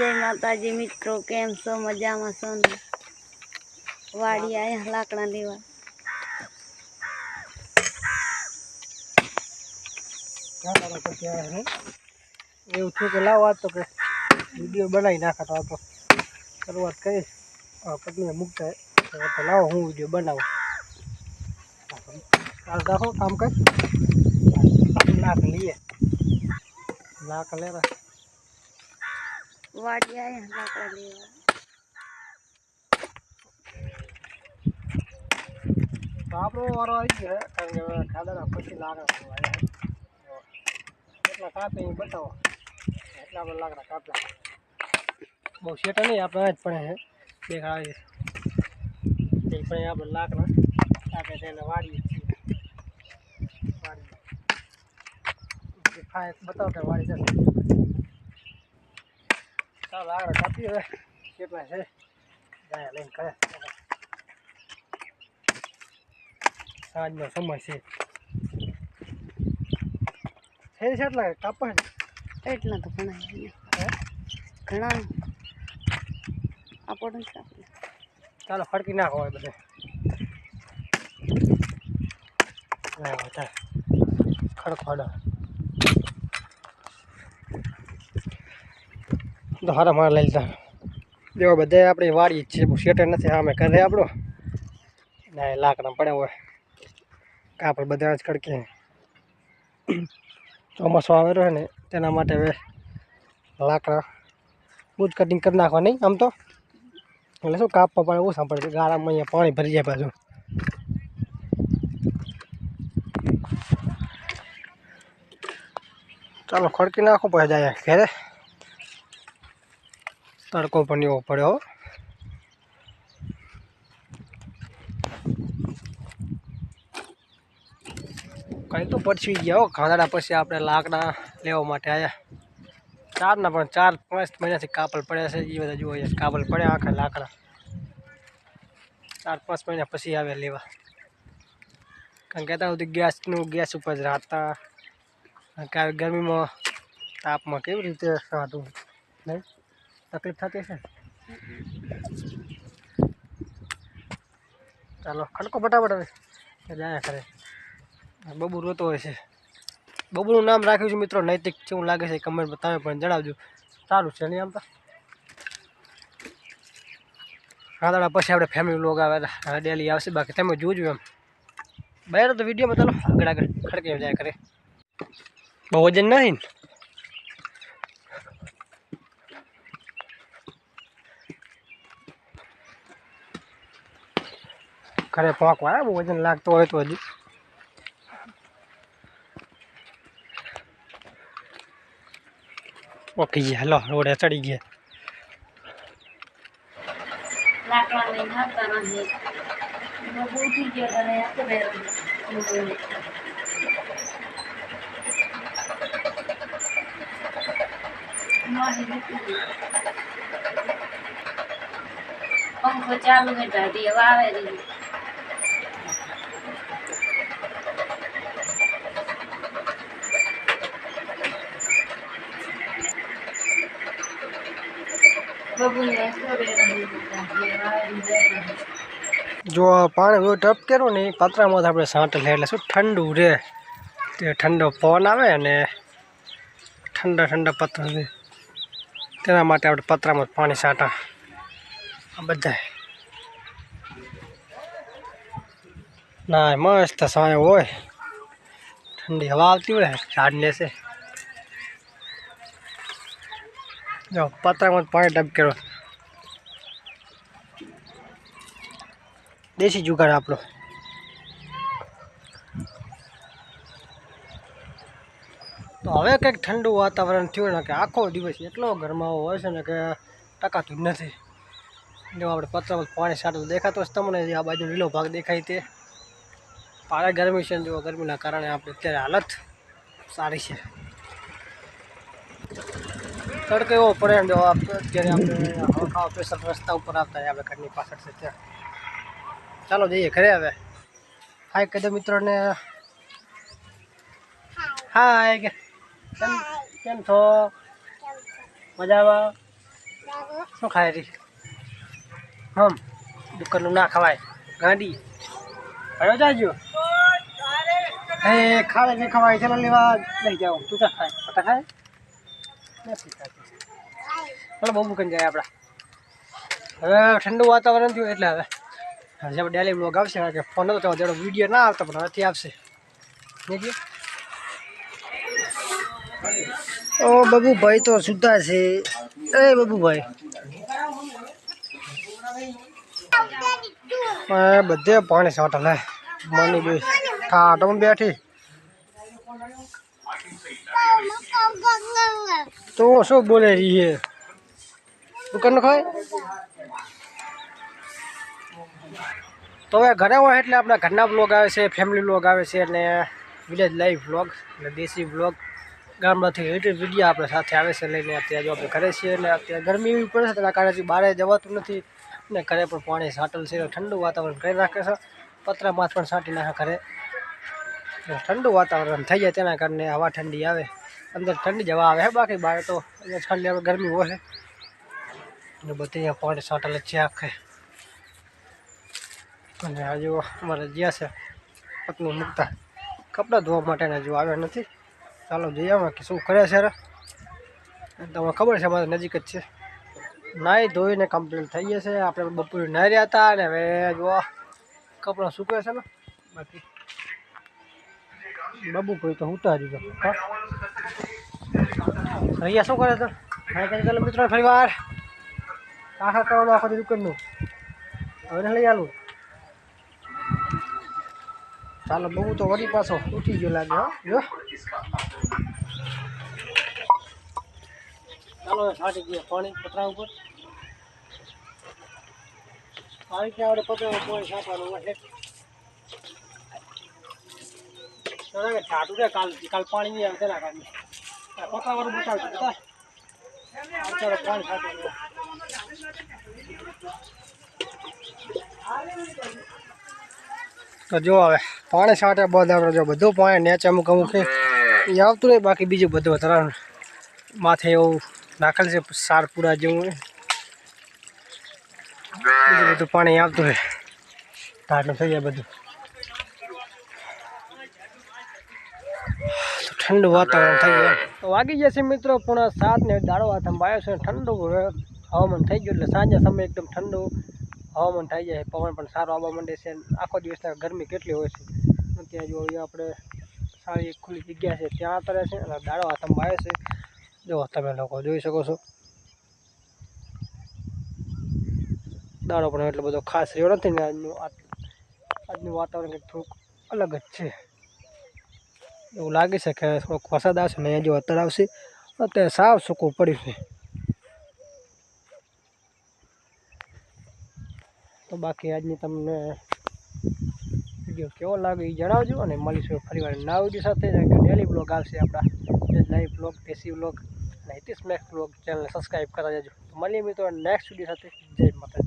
જય માતાજી, મિત્રો, કેમ છો? મજામાં છો ને? વાડી આવ્યા લાકડા લેવા. એવું થયું કે લાવો તો કે વીડિયો બનાવી નાખતો તો શરૂઆત કરીશ. પત્નીએ મૂકતા તો લાવો, હું વીડિયો બનાવું. કાલ રાખો કામ કર લાખ લઈએ. લાખ લેવા. વાડી આયા લાકડા લેવા આપણો વારો આવી ગયો કારણ કે હવે પછી લાકડા આવ્યા એટલા કાપે એ બતાવો. એટલા બધા લાકડા કાપ્યા બહુ શેટા નહીં, આપણે જ પડે છે દેખાડે છે. એ પણ આપણે લાકડા કાપે તેને વાડીએ છીએ. વાળીએ ખાય બતાવતા વાળી જશે. ચાલો આગળ કાપી હવે કેટલા છે જાય લઈને કરે સાંજનો સમય છે છે એટલા કાપા એટલા તો ઘણા? ઘણા આપણને ચાલો ફડકી નાખો હોય બધે ખડખડ તો હારા મારા લઈ લીધા. જો બધે આપણી વાડી જ છે, બહુ શેટર નથી, આમે કરે આપણો. ના લાકડા પડ્યા હોય. કાપડ બધા જ ખડકે ચોમાસું આવેલો હોય ને, તેના માટે હવે લાકડા બુજ કટિંગ કરી નાખવા નહીં, આમ તો. એટલે શું કાપવા પડે ઓછા પડે ગાળામાં અહીંયા પાણી ભરી જાય પાછું. ચાલો, ખડકી નાખો પછી જાય ઘરે. તડકો પણ એવો પડ્યો. કઈ તો પછી ગયા હો ખાંદડા પછી આપણે લાકડા લેવા માટે આવ્યા ચારના પણ ચાર પાંચ મહિનાથી કાપલ પડ્યા છે એ બધા જુઓ કાપલ પડ્યા આખા લાકડા. ચાર પાંચ મહિના પછી આવે લેવા. કારણ કે ત્યાં સુધી ગેસનું ગેસ ઉપર જ રાતા કારણ કે ગરમીમાં તાપમાં કેવી રીતે રાતું નહીં? તકલીફ થતી છે ચાલો, ખડકો ફટાફટ હવે. જાયા કરે બબુ રોતો હોય છે. બબુનું નામ રાખ્યું છે મિત્રો, નૈતિક. કેવું લાગે છે કમેન્ટમાં તમે પણ જણાવજો. સારું છે નહીં આમ તો? દાડા પછી આપણે ફેમિલી લોગ આવે ડેલી આવશે. બાકી તમે જોજો એમ. બરાબર તો વિડીયોમાં ચાલો, આગળ આગળ. ખડકે જાય કરે બહુ વજન નહીં ને? ઘરે પહોંચવા બહુ વજન લાગતો હોય તો હજી. ઓકે ગયા, લો, રોડે ચડી ગયા. પંખો ચાલુ છે, ઢાઢી, હવે આવે રહી બબુને કરે રહી ઢાઢી હવે આવે રહી જો આ પાણી એવું ટપ કર્યું ને એ પતરામાં આપણે સાંટ લે એટલે શું ઠંડુ રહે તે ઠંડો પવન આવે અને ઠંડા ઠંડા પથ્થર રહે તેના માટે આપણે પતરામાં જ પાણી સાંટા આ બધા ના મસ્ત સાયો હોય ઠંડી હવા આવતી હોય ઝાડને છે જો, પાત્રામાં પાણી ટપ કર્યો. દેશી જુગાડ આપણો. તો હવે કંઈક ઠંડુ વાતાવરણ થયું ને કે આખો દિવસ એટલો ગરમાવો હોય છે ને કે ટકાતું જ નથી. જો, આપણે પત્રમાં પાણી સાટું દેખાતો જ તમને આ બાજુ લીલો ભાગ દેખાય તે. પારે ગરમી છે જો, ગરમીના કારણે આપણે અત્યારે હાલત સારી છે. તડકો એવો પડે ને અત્યારે આપણે હળખા ખાવા રસ્તા ઉપર આવતા આપણે ઘરની પાછળ છે ત્યાં. ચાલો જઈએ ઘરે હવે. હાય કહી દો મિત્રોને. હાય કે કેમ કેમ છો? મજામાં? શું ખાય રી? હમ દુકાનનું ના ખવાય. ગાંડી. હવે જાજો એ ખાડે નહીં ખવાય ચાલો લેવા. લઈ જાઓ. તું ચા ખાય? પતા ખાય? નથી ચાલો બહુ મૂકીને જાય આપણા. હવે ઠંડુ વાતાવરણ થયું એટલે હવે. હવે ડેલી બ્લોગ આવશે કે ફોન નતો તેનો વીડિયો ના આવતો, પણ હવેથી આવશે. ઓ, બબુભાઈ તો સુતા છે. એ, બબુભાઈ. બધે પાણી સાટલ હે મની બે ઠાટમ બેઠી. તો શું બોલે રહીએ દુકાન ખાય? તો હવે ઘરે હોય એટલે આપણા ઘરના બ્લોગ આવે છે ફેમિલી બ્લોગ આવે છે અને વિલેજ લાઈફ બ્લોગ અને દેશી બ્લોગ ગામડાથી રિલેટેડ વીડિયો આપણે સાથે આવે છે લઈને અત્યારે જો આપણે ઘરે છીએ અને અત્યારે ગરમી એવી પડે છે તેના કારણે બહાર જવાતું નથી અને ઘરે પણ પાણી સાટલ છે, ઠંડુ વાતાવરણ કરી રાખે છે. પતરા માથ પણ સાટી નાખે ઘરે. ઠંડુ વાતાવરણ થઈ જાય તેના કારણે હવા ઠંડી આવે. અંદર ઠંડી જવા આવે હે બાકી બહાર તો ઠંડી આપણે ગરમી હોય. અને બધી પાણી સાટલ છે આખે. અને હજુ અમારે જ્યાં છે, પત્ની મૂકતા. કપડાં ધોવા માટેના હજુ આવ્યા નથી. ચાલો જઈએ અમે કે શું કરે છે તમને ખબર છે, અમારે નજીક જ છે. નાહી ધોઈને કમ્પ્લીટ થઈ જશે. આપણે બપોરે નાહી રહ્યા હતા અને હવે જો કપડાં સૂકવે છે ને. બાકી બાબુ કોઈ તો ઉતા દીધો હા. અહીંયા શું કરે તો? ચાલો મિત્રો ફરી વાર આખા કરવાનું આખો દુકાનનું. હવે લઈ આલું. ચાલો બહુ તો વળી પાછો ઉઠી ગયો લાગે જો. ચાલો છાંટી દઈએ પાણી પતરા ઉપર. આ રીતે આપણે પતરા પાણી છાંટવાનું હોય છે ના, ના, છાંટું છે કાલ કાલ પાણી નહીં આવે તેના કારણે આ પતરાવાળું બતાવજો બતા ચાલો પાણી છાંટવાનું તો જો હવે પાણી છાંટે બંધ આપણે જો બધું પાણી નેચે અમુક અમુક એ ઈ આવતું નહીં બાકી બીજું બધું વધારાનું માથે એવું નાખેલ છે સાર પૂરા જેવું હોય. બીજું બધું પાણી આવતું રહે. ઢાટનું થઈ જાય બધું. ઠંડુ વાતાવરણ થઈ ગયું. તો વાગી જશે મિત્રો પૂણા સાત ને દાડો હાથ આવ્યો છે. ઠંડુ હવામાન થઈ ગયું એટલે સાંજના સમય એકદમ ઠંડુ હવામાન થઈ જાય. પવન પણ સારો આવવા માંડે છે. આખો દિવસ ત્યાં ગરમી કેટલી હોય છે? ત્યાં જો આપણે સારી ખુલ્લી જગ્યા છે. ત્યાં તરે છે અને દાડો હાથ આવે છે. જો તમે લોકો જોઈ શકો છો. દાડો પણ એટલો બધો ખાસ રહ્યો નથી ને આજનું આજનું વાતાવરણ કંઈક થોડુંક અલગ જ છે. એવું લાગે છે કે થોડોક વરસાદ આવશે ને જો અત્યારે આવશે, અત્યારે સાવ સૂકું પડ્યું છે. તો બાકી આજની તમને વીડિયો કેવો લાગે એ જણાવજો અને મળીશું ફરીવાર ના વીડિયો સાથે. ડેલી બ્લોગ આવશે આપણા. લાઈવ બ્લોગ દેશી બ્લોગ અને હિતિશ મેક્સ બ્લોગ ચેનલને સબસ્ક્રાઈબ કરા જજો મળીએ મિત્રો નેક્સ્ટ વીડિયો સાથે. જય માતાજી.